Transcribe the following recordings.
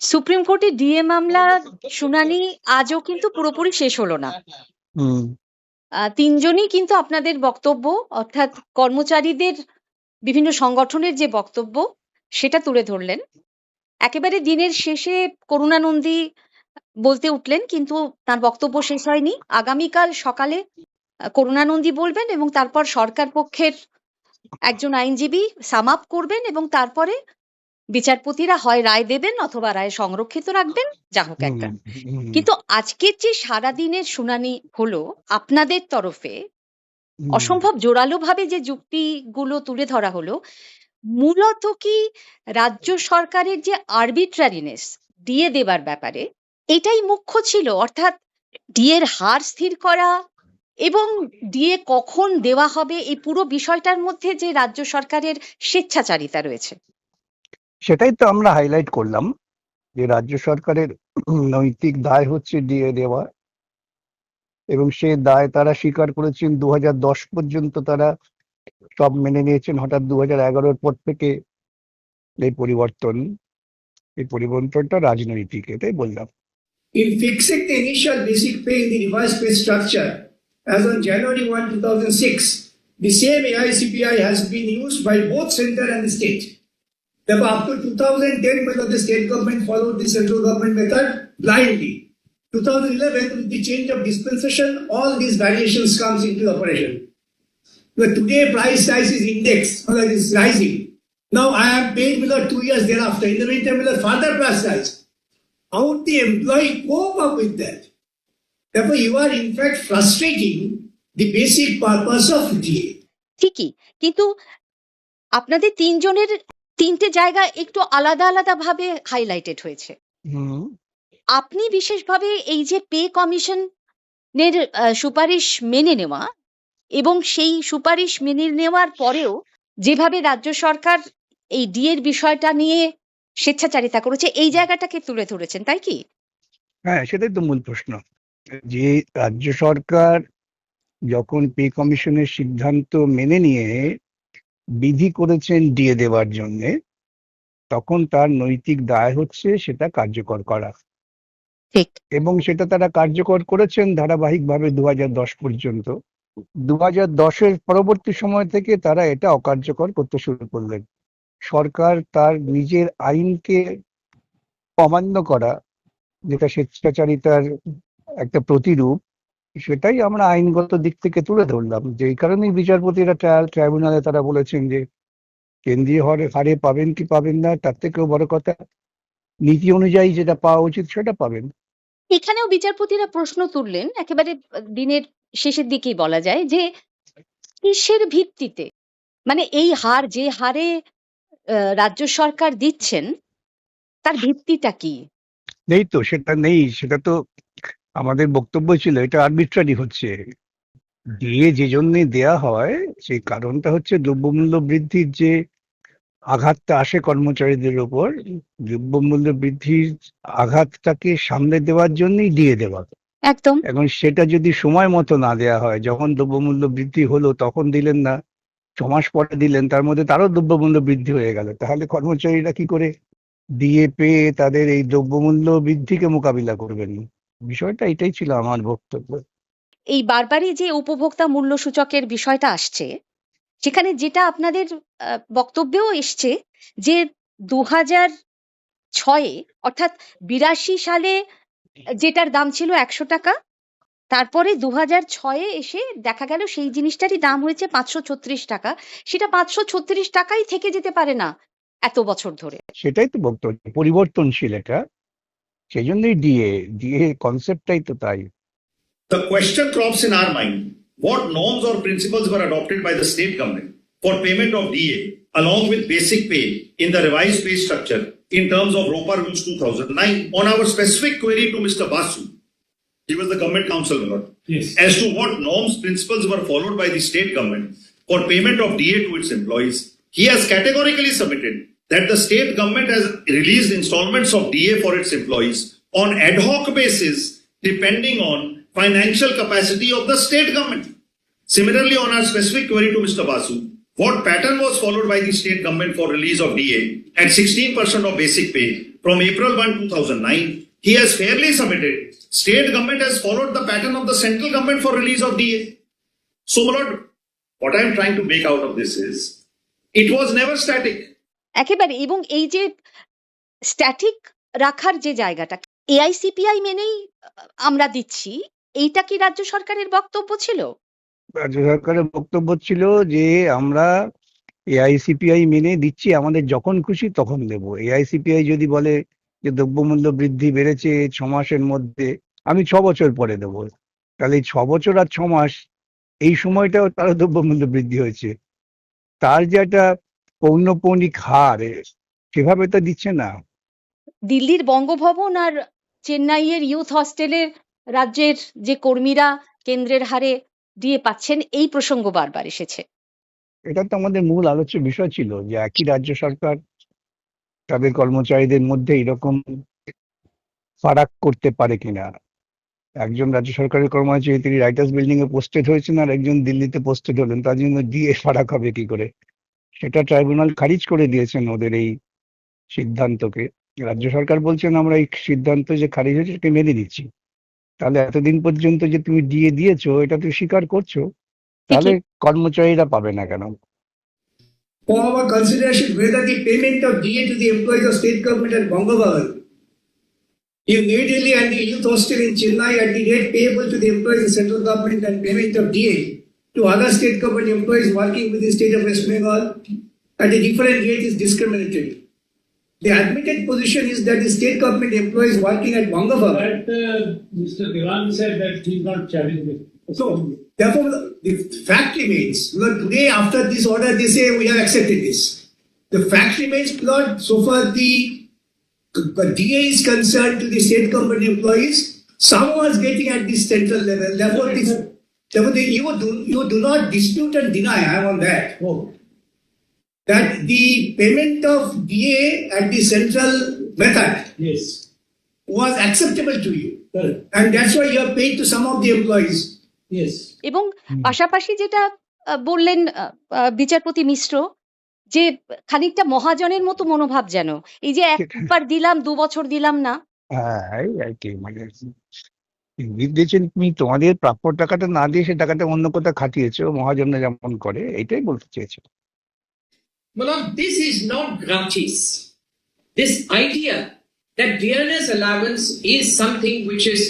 Supreme কোর্টে DA মামলা শুনানি আজও কিন্তু পুরোপুরি শেষ হলো না। আহ, তিনজনই কিন্তু আপনাদের বক্তব্য অর্থাৎ কর্মচারীদের বিভিন্ন সংগঠনের যে বক্তব্য সেটা তুলে ধরলেন। একেবারে দিনের শেষে করুণানন্দী বলতে উঠলেন কিন্তু তার বক্তব্য শেষ হয়নি। আগামীকাল সকালে করুণানন্দী বলবেন এবং তারপর সরকার পক্ষের একজন আইনজীবী সাম আপ করবেন এবং তারপরে বিচারপতিরা হয় রায় দেবেন অথবা রায় সংরক্ষিত রাখবেন যা হোক একটা। কিন্তু আজকের যে সারাদিনের শুনানি হলো আপনাদের তরফে অসম্ভব জোরালো ভাবে যে যুক্তিগুলো তুলে ধরা হলো মূলত কি রাজ্য সরকারের যে আরবিট্রারিনেস দিয়ে দেবার ব্যাপারে এটাই মুখ্য ছিল? অর্থাৎ ডিএর হার স্থির করা এবং ডিএ কখন দেওয়া হবে এই পুরো বিষয়টার মধ্যে যে রাজ্য সরকারের স্বেচ্ছাচারিতা রয়েছে। সেটাই তো আমরা হাইলাইট করলাম যে রাজ্য সরকারের নৈতিক দায় হচ্ছে দিয়ে দেওয়া এবং সে দায় তারা স্বীকার করেছেন দু পর্যন্ত তারা সব মেনে নিয়েছেন হঠাৎ দু হাজার পর থেকে এই পরিবর্তন এই পরিবর্তনটা রাজনৈতিক এটাই বললাম In fixing the initial basic pay in the revised pay structure as on January 1, 2006, the same AICPI has been used by both center and the state. Therefore, up to 2010, whether the state government followed the central government method blindly. 2011, with the change of dispensation, all these variations comes into operation. But today, price rise is indexed, or it is rising. Now, I am paid below two years thereafter. In the meantime, will further price rise. How would the employee cope up with that? Therefore, you are in fact frustrating the basic purpose of DA. ঠিকই কিন্তু আপনাদের তিনজনের তিনটে জায়গা একটু আলাদা আলাদা ভাবে হাইলাইটেড হয়েছে। হুম। আপনি বিশেষভাবে এই যে পে কমিশনের সুপারিশ মেনে নেওয়া এবং সেই সুপারিশ মেনে নেওয়ার পরেও যেভাবে রাজ্য সরকার এই ডিএর বিষয়টা নিয়ে স্বেচ্ছাচারিতা করেছে এই জায়গাটাকে তুলে ধরেছেন তাই কি? হ্যাঁ সেটাই তো মূল প্রশ্ন। যে রাজ্য সরকার যখন পে কমিশনের সিদ্ধান্ত মেনে নিয়ে বিধি করেছেন দিয়ে দেওয়ার জন্য তখন তার নৈতিক দায় হচ্ছে সেটা কার্যকর করা। ঠিক। এবং সেটা তারা কার্যকর করেছেন ধারাবাহিকভাবে দু হাজার দশ পর্যন্ত। দু হাজার দশের পরবর্তী সময় থেকে তারা এটা অকার্যকর করতে শুরু করলেন। সরকার তার নিজের আইনকে অমান্য করা যেটা স্বেচ্ছাচারিতার একটা প্রতিরূপ সেটাই আমরা আইনগত দিক থেকে তুলে ধরলাম। যে কারণেই বিচারপতিরা ট্রায়াল ট্রাইব্যুনালে তারা বলেছেন যে কেন্দ্রীয় হারে হারে পাবেন কি পাবেন না তার থেকেও বড় কথা নীতি অনুযায়ী যেটা পাওয়া উচিত সেটা পাবেন। এখানেও বিচারপতিরা প্রশ্ন তুললেন একেবারে দিনের শেষের দিকেই বলা যায় যে কিসের ভিত্তিতে? মানে এই হার যে হারে রাজ্য সরকার দিচ্ছেন তার ভিত্তিটা কি? নেই তো সেটা নেই সেটা তো আমাদের বক্তব্য ছিল এটা আরবিট্রারি হচ্ছে। দিয়ে যে জন্যে দেয়া হয় সেই কারণটা হচ্ছে দ্রব্যমূল্য বৃদ্ধির যে আঘাতটা আসে কর্মচারীদের উপর দ্রব্যমূল্য বৃদ্ধির আঘাতটাকে সামনে দেওয়ার জন্যই দিয়ে দেওয়া। একদম। এখন সেটা যদি সময় মতো না দেয়া হয় যখন দ্রব্যমূল্য বৃদ্ধি হলো তখন দিলেন না ছমাস পরে দিলেন তার মধ্যে তারও দ্রব্যমূল্য বৃদ্ধি হয়ে গেল। তাহলে কর্মচারীরা কি করে? দিয়ে পেয়ে তাদের এই দ্রব্যমূল্য বৃদ্ধিকে মোকাবিলা করবেন। বিষয়টা এটাই ছিল আমার বক্তব্য। এই বারবারই যে উপভোক্তা মূল্য সূচকের বিষয়টা আসছে সেখানে যেটা আপনাদের বক্তব্যেও এসছে যে দু হাজার ছয়ে অর্থাৎ বিরাশি সালে যেটার দাম ছিল একশো টাকা তারপরে দু হাজার ছয়ে এসে দেখা গেল সেই জিনিসটারই দাম হয়েছে পাঁচশো ছত্রিশ টাকা। সেটা পাঁচশো ছত্রিশ টাকাই থেকে যেতে পারে না এত বছর ধরে। সেটাই তো বক্তব্য পরিবর্তনশীল এটা। সেই জন্যই ডিএ ডিএ কনসেপ্টটাই তো তাই The question crops in our mind what norms or principles were adopted by the state government for payment of DA along with basic pay in the revised pay structure in terms of ROPA Rules 2009 on our specific query to Mr. Basu. He was the government counsel member. Yes. As to what norms, principles were followed by the state government for payment of DA to its employees, he has categorically submitted that the state government has released installments of DA for its employees on ad hoc basis depending on financial capacity of the state government. Similarly, on our specific query to Mr. Basu, what pattern was followed by the state government for release of DA at 16% of basic pay from April 1, 2009. He has fairly submitted. State government has followed the pattern of the central government for release of DA. So, my lord, what I am trying to make out of this is it was never static. একেবারে এবং এই যে static রাখার যে জায়গাটা AICPI মেনেই আমরা দিচ্ছি, এইটা কি রাজ্য সরকারের বক্তব্য ছিল? রাজ্য সরকারের বক্তব্য ছিল যে আমরা এআইসিপিআই মেনে দিচ্ছি, আমাদের যখন খুশি তখন দেব। এআইসিপিআই যদি বলে যে দ্রব্যমূল্য বৃদ্ধি বেড়েছে ছ মাসের মধ্যে, আমি ছ বছর পরে দেবো। তাহলে ছ বছর আর ছ মাস, এই সময়টাও তার দ্রব্যমূল্য বৃদ্ধি হয়েছে। তার যে একটা পৌনপৌনিক হার সেভাবে তো দিচ্ছে না। দিল্লির বঙ্গভবন আর চেন্নাইয়ের ইউথ হস্টেলের রাজ্যের যে কর্মীরা কেন্দ্রের হারে দিয়ে পাচ্ছেন এই প্রসঙ্গ বারবার এসেছে। এটা তো আমাদের মূল আলোচ্য বিষয় ছিল যে একই রাজ্য সরকার তাদের কর্মচারীদের মধ্যে এরকম ফারাক করতে পারে কিনা। একজন রাজ্য সরকারের কর্মচারী তিনি রাইটার্স বিল্ডিং এ পোস্টেড হয়েছেন আর একজন দিল্লিতে পোস্টেড হলেন তার জন্য দিয়ে ফারাক হবে কি করে? সেটা ট্রাইব্যুনাল খারিজ করে দিয়েছেন ওদের এই সিদ্ধান্তকে। রাজ্য সরকার বলছেন আমরা এই সিদ্ধান্ত যে খারিজ হয়েছে সেটা মেনে নিচ্ছি। তাহলে এতদিন পর্যন্ত যে তুমি দিয়ে দিয়েছ এটা তুমি স্বীকার করছ? তাহলে কর্মচারীরা পাবে না কেন? কোহাবা consideration payment of DA to the employees New Delhi and youth Chennai and the rate central payment of DA to other state government employees working with the state of West Bengal at a different rate is discriminatory. The admitted position is that the state government employees working at Bangabal But uh, Mr. Diwan said that he's not challenging. So, therefore, the fact remains, because today after this order, they say we have accepted this. The fact remains, Lord, so far the, the DA is concerned to the state government employees, some was getting at this central level, therefore this, therefore the, you do, you do not dispute and deny, I am on that, Oh, that the payment of DA at the central method yes, was acceptable to you. correct, And that's why you have paid to some of the employees. yes. এবং পাশাপাশি যেটা আহ, বললেন আহ, আহ, বিচারপতি মিশ্র যে খানিকটা মহাজনের মতো মনোভাব যেন এই যে একবার দিলাম দু বছর দিলাম না হ্যাঁ এই আর কি মানে দিয়েছেন তুমি তোমাদের প্রাপ্য টাকাটা না দিয়ে সে টাকাটা অন্য কোথাও খাটিয়েছো মহাজনরা যেমন করে এটাই বলতে চেয়েছো Malam, this is not gratis. This idea that dearness allowance is something which is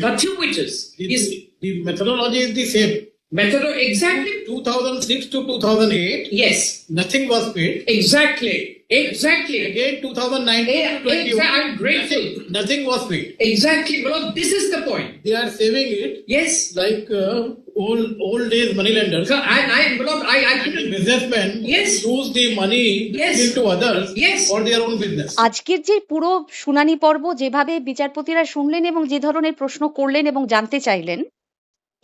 gratuitous The, is the methodology is the same. method exactly 2006 to 2008, yes nothing was paid. exactly exactly Again, 2019 Yeah, to 21, I'm grateful. nothing, nothing was paid. exactly Malam, this is the point They are saving it yes like uh, old old days money lenders. so I I Malam, I I And couldn't businessmen Yes. use the money Yes. into others Yes. for their own business. আজকের যে পুরো শুনানি পর্ব যেভাবে বিচারপতিরা শুনলেন এবং যে ধরনের প্রশ্ন করলেন এবং জানতে চাইলেন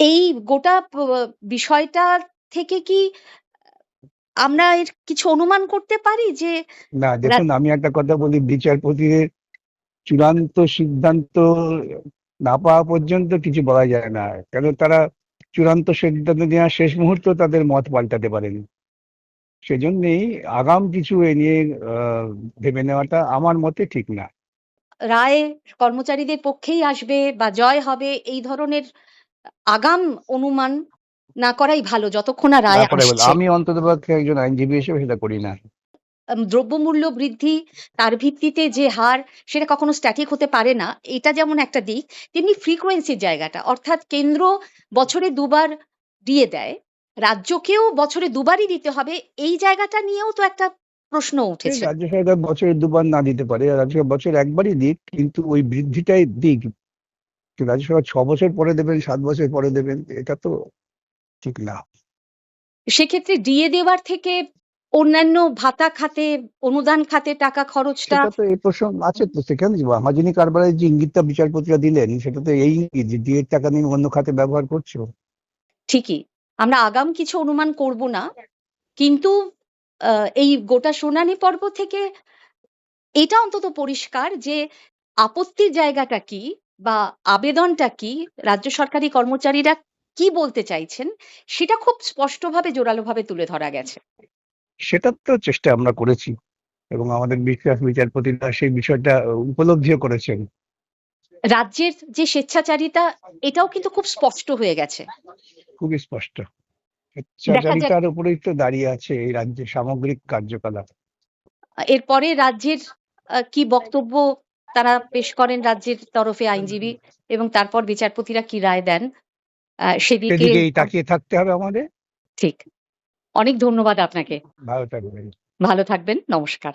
এই গোটা বিষয়টা থেকে কি আমরা এর কিছু অনুমান করতে পারি যে না দেখুন আমি একটা কথা বলি বিচারপতিদের চূড়ান্ত সিদ্ধান্ত না পাওয়া পর্যন্ত কিছু বলা যায় না। কেন তারা চূড়ান্ত সিদ্ধান্ত নেওয়ার শেষ মুহূর্ত তাদের মত পাল্টাতে পারেন। সেজন্যই আগাম কিছু এ নিয়ে ভেবে নেওয়াটা আমার মতে ঠিক না। রায় কর্মচারীদের পক্ষেই আসবে বা জয় হবে এই ধরনের আগাম অনুমান না করাই ভালো যতক্ষণ না রায় আসছে। আমি অন্তত পক্ষে একজন আইনজীবী হিসেবে সেটা করি না। দ্রব্যমূল্য বৃদ্ধি তার ভিত্তিতে যে হার সেটা কখনো স্ট্যাটিক হতে পারে না। এটা যেমন একটা দিক তেমনি ফ্রিকোয়েন্সির জায়গাটা। অর্থাৎ কেন্দ্র বছরে দুবার দিয়ে দেয় রাজ্যকেও বছরে দুবারই দিতে হবে এই জায়গাটা নিয়েও তো একটা প্রশ্ন উঠেছে। রাজ্য সরকার বছরে দুবার না দিতে পারে রাজ্য সরকার বছরে একবারই দিক কিন্তু ওই বৃদ্ধিটাই দিক। রাজ্য সরকার ছ বছর পরে দেবেন সাত বছর পরে দেবেন এটা তো ঠিক না সেক্ষেত্রে ডিএ দেওয়ার থেকে অন্যান্য ভাতা খাতে অনুদান খাতে টাকা খরচটা তো এই প্রসঙ্গ আছে তো সেখানে। মহাজনী কারবারের যে ইঙ্গিতটা বিচারপতিরা দিলেন সেটা তো এই ইঙ্গিত যে ডিএর টাকা নিয়ে অন্য খাতে ব্যবহার করছ। ঠিকই। আমরা আগাম কিছু অনুমান করব না কিন্তু এই গোটা শুনানি পর্ব থেকে এটা অন্তত পরিষ্কার যে আপত্তির জায়গাটা কি বা আবেদনটা কি রাজ্য সরকারি কর্মচারীরা কি বলতে চাইছেন? সেটা খুব স্পষ্টভাবে জোরালোভাবে তুলে ধরা গেছে। সেটার তো চেষ্টা আমরা করেছি এবং আমাদের বিশ্বাস বিচারপতিরা সেই বিষয়টা উপলব্ধিও করেছেন। রাজ্যের যে স্বেচ্ছাচারিতা এটাও কিন্তু খুব স্পষ্ট হয়ে গেছে। খুবই স্পষ্ট। স্বেচ্ছাচারিতার উপরেই তো দাঁড়িয়ে আছে এই রাজ্যের সামগ্রিক কার্যকলাপ। এরপরে রাজ্যের কি বক্তব্য তারা পেশ করেন রাজ্যের তরফে আইনজীবী এবং তারপর বিচারপতিরা কি রায় দেন? সেদিকে তাকিয়ে থাকতে হবে আমাদের। ঠিক। অনেক ধন্যবাদ আপনাকে। ভালো থাকবেন। ভালো থাকবেন। নমস্কার।